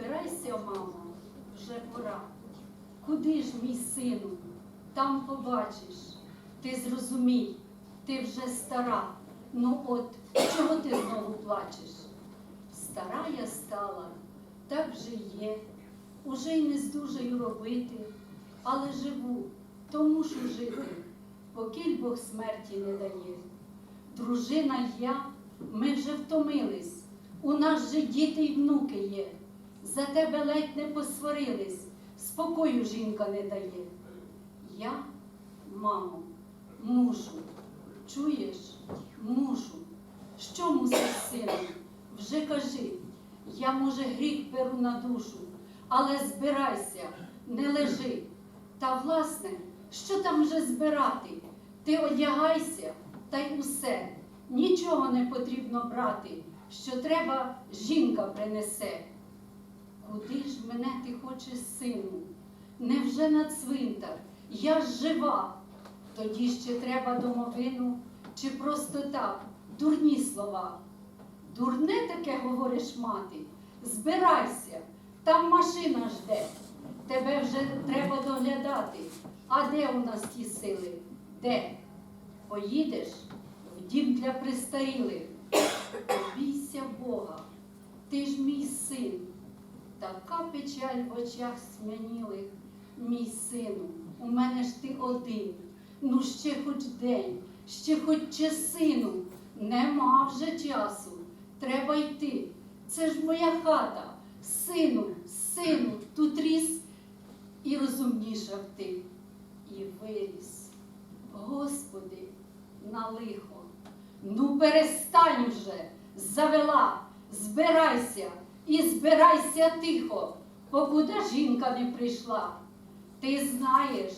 Збирайся, мамо, вже пора. Куди ж, мій сину? Там побачиш. Ти зрозумій, ти вже стара. Ну от чого ти знову плачеш? Стара я стала, так вже є. Уже й не здужаю робити, але живу, то мушу жити, покіль Бог смерті не дає. Дружина я, ми вже втомились. У нас же діти й внуки є. За тебе ледь не посварились, спокою жінка не дає. Я, мамо, мушу, чуєш, мушу. Що мусиш, сину? Вже кажи, я, може, гріх беру на душу, але збирайся, не лежи. Та, власне, що там вже збирати? Ти одягайся, та й усе. Нічого не потрібно брати, що треба, жінка принесе. Куди ж мене ти хочеш, сину? Невже на цвинтар? Я ж жива. Тоді ще треба домовину, чи просто так, дурні слова. Дурне таке говориш, мати, збирайся, там машина жде. Тебе вже треба доглядати. А де у нас ті сили? Де? Поїдеш в дім для престарілих. Бійся Бога, ти ж мій син. Така печаль в очах смянілих, мій сину, у мене ж ти один. Ну ще хоч день, ще хоч часину. Нема вже часу. Треба йти. Це ж моя хата. Сину, сину, тут ріс і розумнішав ти. І виріс. Господи, на лихо. Ну перестань вже, завела, збирайся і збирайся тихо, покуди жінка не прийшла. Ти знаєш,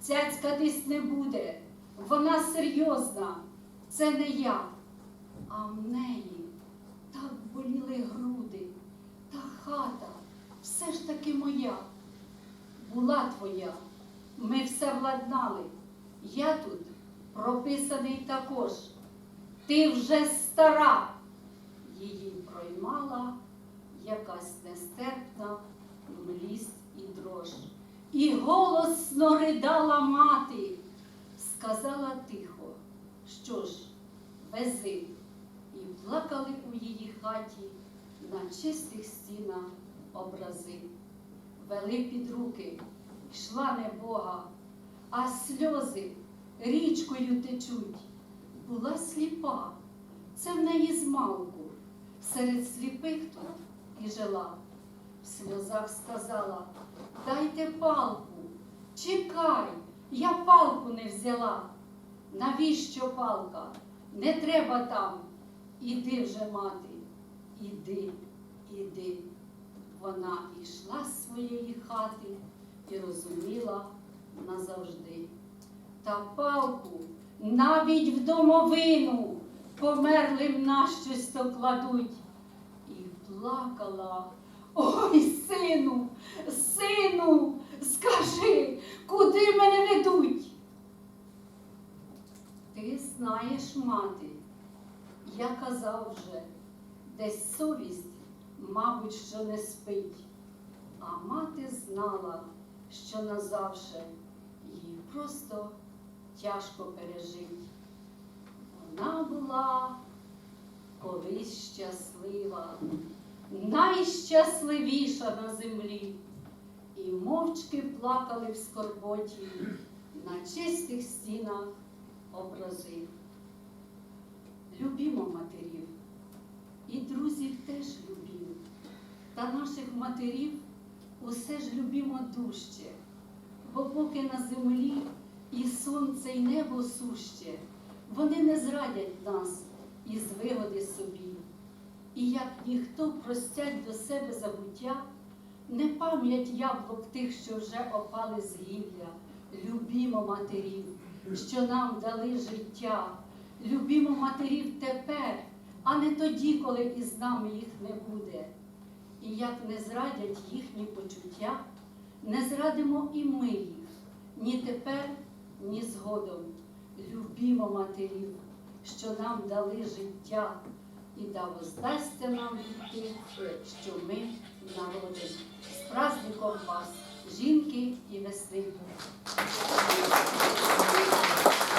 цяцькатись не буде, вона серйозна, це не я. А в неї так боліли груди, та хата все ж таки моя. Була твоя, ми все владнали. Я тут прописаний також. Ти вже стара. Її проймала якась нестерпна млість і дрож. І голосно ридала мати, сказала тихо, що ж, вези. І плакали у її хаті на чистих стінах образи. Вели під руки, йшла небога, а сльози річкою течуть. Була сліпа, це в неї змалку, серед сліпих тут і жила. В сльозах сказала, дайте палку, чекай, я палку не взяла. Навіщо палка? Не треба там. Іди вже, мати, іди, іди. Вона йшла з своєї хати і розуміла назавжди. Та палку навіть в домовину померлим на щось то кладуть. І плакала. Ой, сину, сину, скажи, куди мене ведуть? Ти знаєш, мати, я казав вже, десь совість, мабуть, що не спить. А мати знала, що назавше їй просто тяжко пережить. Вона була колись щаслива, найщасливіша на землі, і мовчки плакали в скорботі на чистих стінах образи. Любімо матерів, і друзів теж любімо, та наших матерів усе ж любімо дужче, бо поки на землі і сонце, і небо суще, вони не зрадять нас із вигоди собі. І як ніхто простять до себе забуття, не пам'ять яблук тих, що вже опали з гілля, любімо матерів, що нам дали життя, любімо матерів тепер, а не тоді, коли із нами їх не буде. І як не зрадять їхні почуття, не зрадимо і ми їх ні тепер, ні згодом. Любімо матерів, що нам дали життя, і да воздасться нам від що ми народили. З праздником вас, жінки і весни.